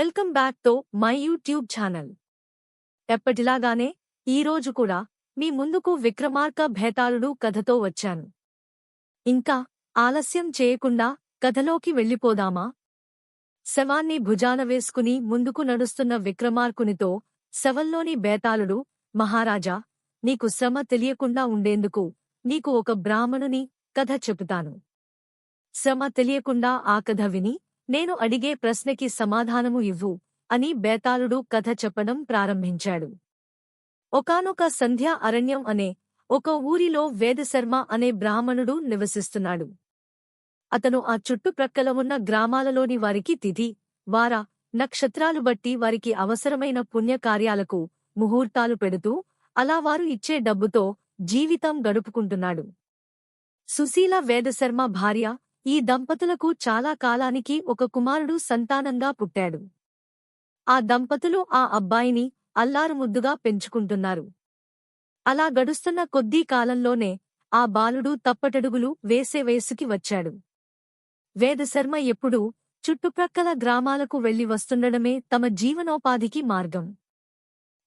Welcome బ్యాక్తో my YouTube channel. ఎప్పటిలాగానే ఈరోజు కూడా మీ ముందుకు విక్రమార్క భేతాళుడు కథతో వచ్చాను. ఇంకా ఆలస్యం చేయకుండా కథలోకి వెళ్ళిపోదామా? శవాన్ని భుజాన వేసుకుని ముందుకు నడుస్తున్న విక్రమార్కునితో శవంలోని బేతాళుడు మహారాజా నీకు శ్రమ తెలియకుండా ఉండేందుకు నీకు ఒక బ్రాహ్మణుని కథ చెబుతాను శ్రమ తెలియకుండా ఆ కథ విని నేను అడిగే ప్రశ్నకి సమాధానము ఇవ్వు అని బేతాళుడు కథ చెప్పడం ప్రారంభించాడు. ఒకానొక సంధ్య అరణ్యం అనే ఒక ఊరిలో వేదశర్మ అనే బ్రాహ్మణుడు నివసిస్తున్నాడు. అతను ఆ చుట్టుప్రక్కల ఉన్న గ్రామాలలోని వారికి తిథి వార నక్షత్రాలు బట్టి వారికి అవసరమైన పుణ్యకార్యాలకు ముహూర్తాలు పెడుతూ అలా వారు ఇచ్చే డబ్బుతో జీవితం గడుపుకుంటున్నాడు. సుశీల వేదశర్మ భార్య ఈ దంపతులకు చాలా కాలానికి ఒక కుమారుడు సంతానంగా పుట్టాడు. ఆ దంపతులు ఆ అబ్బాయిని అల్లారుముద్దుగా పెంచుకుంటున్నారు. అలా గడుస్తున్న కొద్దీ కాలంలోనే ఆ బాలుడు తప్పటడుగులు వేసే వయసుకి వచ్చాడు. వేదశర్మ ఎప్పుడూ చుట్టుప్రక్కల గ్రామాలకు వెళ్ళి వస్తుండడమే తమ జీవనోపాధికి మార్గం.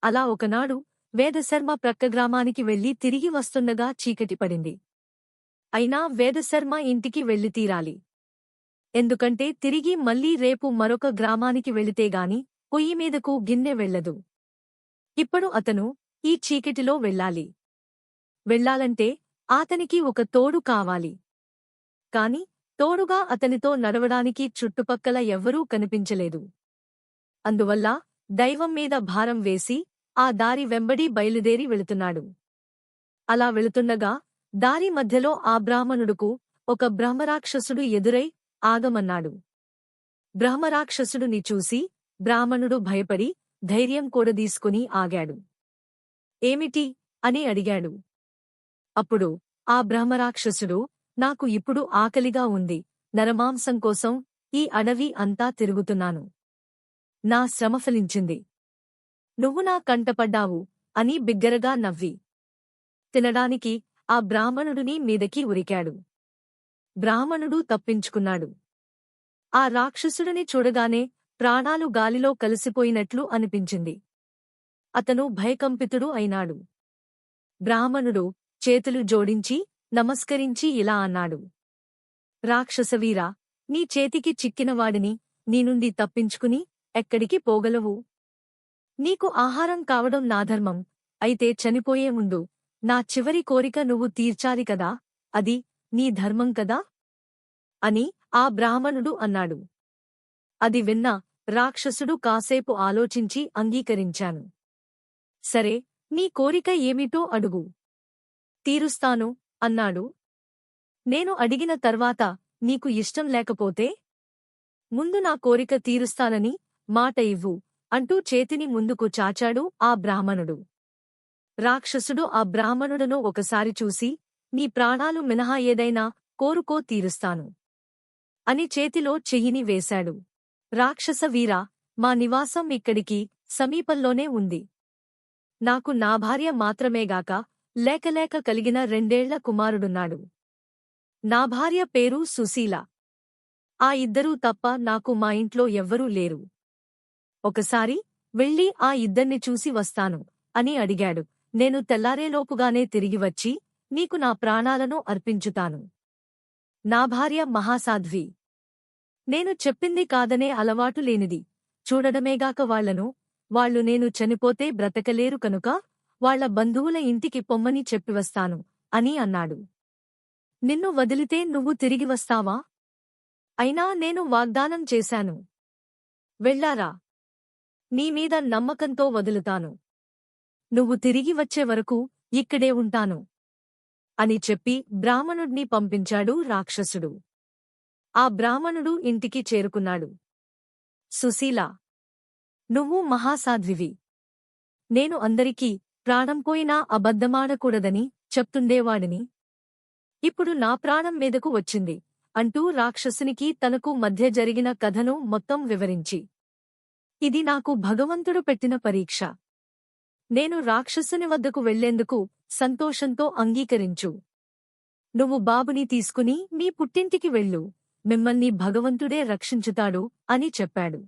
అలా ఒకనాడు వేదశర్మ ప్రక్క గ్రామానికి వెళ్ళి తిరిగి వస్తుండగా చీకటి పడింది. అయినా వేదశర్మ ఇంటికి వెళ్ళి తీరాలి. ఎందుకంటే తిరిగి మళ్ళీ రేపు మరొక గ్రామానికి వెళితేగాని పొయ్యి మీదకు గిన్నె వెళ్ళదు ఇప్పుడు అతను ఈ చీకటిలో వెళ్ళాలి. వెళ్ళాలంటే అతనికి ఒక తోడు కావాలి. కాని తోడుగా అతనితో నడవడానికి చుట్టుపక్కల ఎవ్వరూ కనిపించలేదు. అందువల్ల దైవం మీద భారం వేసి ఆ దారి వెంబడి బయలుదేరి వెళుతున్నాడు. అలా వెళుతుండగా దారి మధ్యలో ఆ బ్రాహ్మణుడుకు ఒక బ్రహ్మరాక్షసుడు ఎదురై ఆగమన్నాడు. బ్రహ్మరాక్షసుడుని చూసి బ్రాహ్మణుడు భయపడి ధైర్యం కూడదీసుకుని ఆగాడు. ఏమిటి? అని అడిగాడు. అప్పుడు ఆ బ్రహ్మరాక్షసుడు నాకు ఇప్పుడు ఆకలిగా ఉంది. నరమాంసం కోసం ఈ అడవి అంతా తిరుగుతున్నాను. నా శ్రమ ఫలించింది. నువ్వు నా కంటపడ్డావు అని బిగ్గరగా నవ్వి. తినడానికి ఆ బ్రాహ్మణుడిని మీదకి ఉరికాడు. బ్రాహ్మణుడు తప్పించుకున్నాడు. ఆ రాక్షసుడిని చూడగానే ప్రాణాలు గాలిలో కలిసిపోయినట్లు అనిపించింది. అతను భయకంపితుడు అయినాడు. బ్రాహ్మణుడు చేతులు జోడించి నమస్కరించి ఇలా అన్నాడు. రాక్షసవీరా నీ చేతికి చిక్కినవాడిని నీ నుండి తప్పించుకుని ఎక్కడికి పోగలవు? నీకు ఆహారం కావడం నా ధర్మం అయితే చనిపోయే ముందు నా చివరి కోరిక నువ్వు తీర్చాలి కదా అది నీ ధర్మం కదా? అని ఆ బ్రాహ్మణుడు అన్నాడు. అది విన్న రాక్షసుడు కాసేపు ఆలోచించి అంగీకరించాను. సరే నీ కోరిక ఏమిటో అడుగు. తీరుస్తాను అన్నాడు. నేను అడిగిన తర్వాత నీకు ఇష్టం లేకపోతే? ముందు నా కోరిక తీరుస్తానని మాట ఇవ్వు అంటూ చేతిని ముందుకు చాచాడు ఆ బ్రాహ్మణుడు. రాక్షసుడు ఆ బ్రాహ్మణుడను ఒకసారి చూసి నీ ప్రాణాలు మినహా ఏదైనా కోరుకో తీరుస్తాను అని చేతిలో చెయ్యిని వేశాడు. రాక్షస వీరా మా నివాసం ఇక్కడికి సమీపంలోనే ఉంది. నాకు నా భార్య మాత్రమేగాక లేకలేక కలిగిన రెండేళ్ళ కుమారుడున్నాడు. నా భార్య పేరు సుశీల. ఆ ఇద్దరూ తప్ప నాకు మా ఇంట్లో ఎవ్వరూ లేరు. ఒకసారి వెళ్ళి ఆ ఇద్దర్ని చూసి వస్తాను అని అడిగాడు. నేను తెల్లారేలోపుగానే తిరిగి వచ్చి నీకు నా ప్రాణాలను అర్పించుతాను. నా భార్య మహాసాధ్వి. నేను చెప్పింది కాదనే అలవాటు లేనిది. చూడడమేగాక వాళ్ళను వాళ్ళు నేను చనిపోతే బ్రతకలేరు కనుక వాళ్ళ బంధువుల ఇంటికి పొమ్మని చెప్పివస్తాను అని అన్నాడు. నిన్ను వదిలితే నువ్వు తిరిగి వస్తావా? అయినా నేను వాగ్దానం చేశాను. వెళ్ళారా? నీమీద నమ్మకంతో వదులుతాను. నువ్వు తిరిగి వచ్చే వరకు ఇక్కడే ఉంటాను. అని చెప్పి బ్రాహ్మణుడ్ని పంపించాడు రాక్షసుడు. ఆ బ్రాహ్మణుడు ఇంటికి చేరుకున్నాడు. సుశీల నువ్వు మహాసాధ్వివి. నేను అందరికీ ప్రాణం పోయినా అబద్ధమాడకూడదని చెప్తుండేవాడిని. ఇప్పుడు నా ప్రాణం మీదకు వచ్చింది అంటూ రాక్షసునికి తనకు మధ్య జరిగిన కథను మొత్తం వివరించి. ఇది నాకు భగవంతుడు పెట్టిన పరీక్ష. నేను రాక్షసుని వద్దకు వెళ్ళేందుకు సంతోషంతో అంగీకరించు. నువ్వు బాబుని తీసుకుని మీ పుట్టింటికి వెళ్ళు. మిమ్మల్ని భగవంతుడే రక్షించుతాడు అని చెప్పాడు.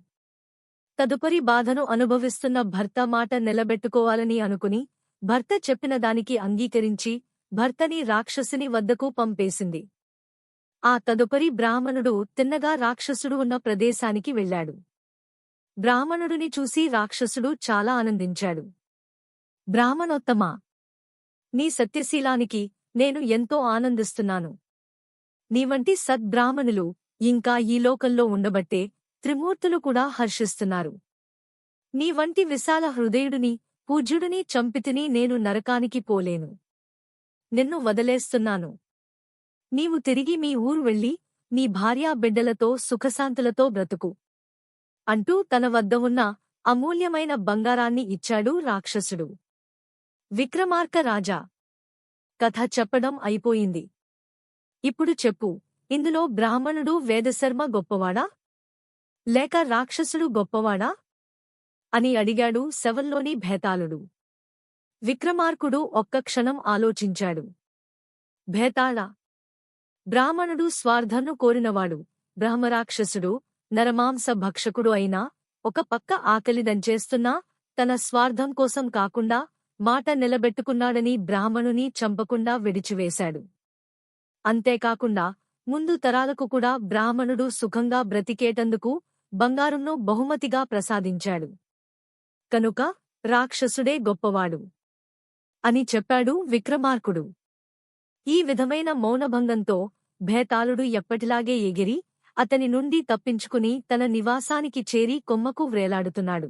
తదుపరి బాధను అనుభవిస్తున్న భర్త మాట నిలబెట్టుకోవాలని అనుకుని భర్త చెప్పిన దానికి అంగీకరించి భర్తని రాక్షసుని వద్దకు పంపేసింది. ఆ తదుపరి బ్రాహ్మణుడు తిన్నగా రాక్షసుడు ఉన్న ప్రదేశానికి వెళ్ళాడు. బ్రాహ్మణుడిని చూసి రాక్షసుడు చాలా ఆనందించాడు. బ్రాహ్మణోత్తమా. నీ సత్యశీలానికి నేను ఎంతో ఆనందిస్తున్నాను. నీవంటి సద్బ్రాహ్మణులు ఇంకా ఈ లోకంలో ఉండబట్టే త్రిమూర్తులు కూడా హర్షిస్తున్నారు. నీ వంటి విశాల హృదయుడిని పూజ్యుడిని చంపితిని నేను నరకానికి పోలేను. నిన్ను వదిలేస్తున్నాను. నీవు తిరిగి మీ ఊరు వెళ్ళి నీ భార్యా బిడ్డలతో సుఖశాంతులతో బ్రతుకు. అంటూ తన వద్ద ఉన్న అమూల్యమైన బంగారాన్ని ఇచ్చాడు రాక్షసుడు. విక్రమార్క రాజా. కథ చెప్పడం అయిపోయింది. ఇప్పుడు చెప్పు ఇందులో బ్రాహ్మణుడు వేదశర్మ గొప్పవాడా? లేక రాక్షసుడు గొప్పవాడా? అని అడిగాడు శవంలోని భేతాళుడు. విక్రమార్కుడు ఒక్క క్షణం ఆలోచించాడు. భేతాళ బ్రాహ్మణుడు స్వార్థను కోరినవాడు బ్రహ్మరాక్షసుడు నరమాంస భక్షకుడు అయినా ఒక పక్క ఆకలిదంచేస్తున్నా తన స్వార్థం కోసం కాకుండా మాట నిలబెట్టుకున్నాడని బ్రాహ్మణుని చంపకుండా విడిచివేశాడు. అంతేకాకుండా ముందు తరాలకు కూడా బ్రాహ్మణుడు సుఖంగా బ్రతికేటందుకు బంగారును బహుమతిగా ప్రసాదించాడు. కనుక రాక్షసుడే గొప్పవాడు అని చెప్పాడు విక్రమార్కుడు. ఈ విధమైన మౌనభంగంతో భేతాళుడు ఎప్పటిలాగే ఎగిరి అతని నుండి తప్పించుకుని తన నివాసానికి చేరి కొమ్మకు వ్రేలాడుతున్నాడు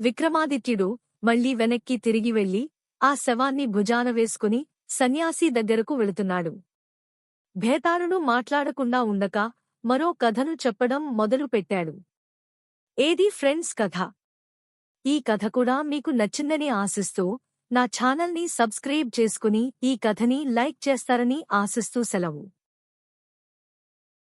విక్రమాదిత్యుడు మళ్ళీ వెనక్కి తిరిగి వెళ్ళి ఆ శవాన్ని భుజాన వేసుకుని సన్యాసి దగ్గరకు వెళుతున్నాడు. భేతారుడు మాట్లాడకుండా ఉండక మరో కథను చెప్పడం మొదలుపెట్టాడు ఏది ఫ్రెండ్స్ కథ? ఈ కథ కూడా మీకు నచ్చిందని ఆశిస్తూ నా ఛానల్ని సబ్స్క్రైబ్ చేసుకుని ఈ కథని లైక్ చేస్తారని ఆశిస్తూ సెలవు.